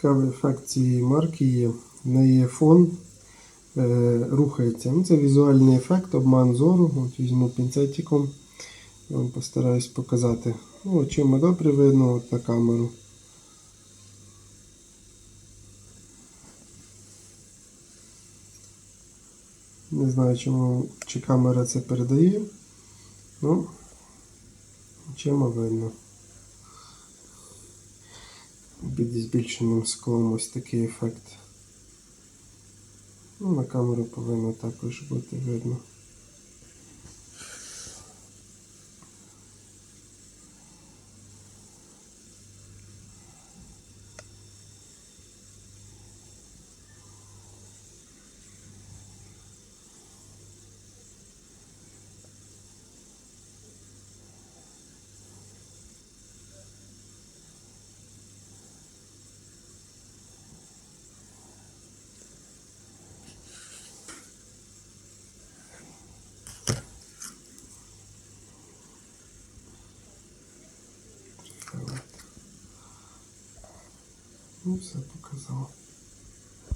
Цікавий ефект цієї марки є. В неї фон е, рухається. Ну, це візуальний ефект, обман зору. От візьму пінцетиком. Я вам постараюсь показати. Ну, очима добре видно от на камеру. Не знаю, чому чи камера це передає. Ну, очима видно. Під збільшеним склом ось такий ефект. Ну, на камеру повинно також бути видно. Ну, все показав.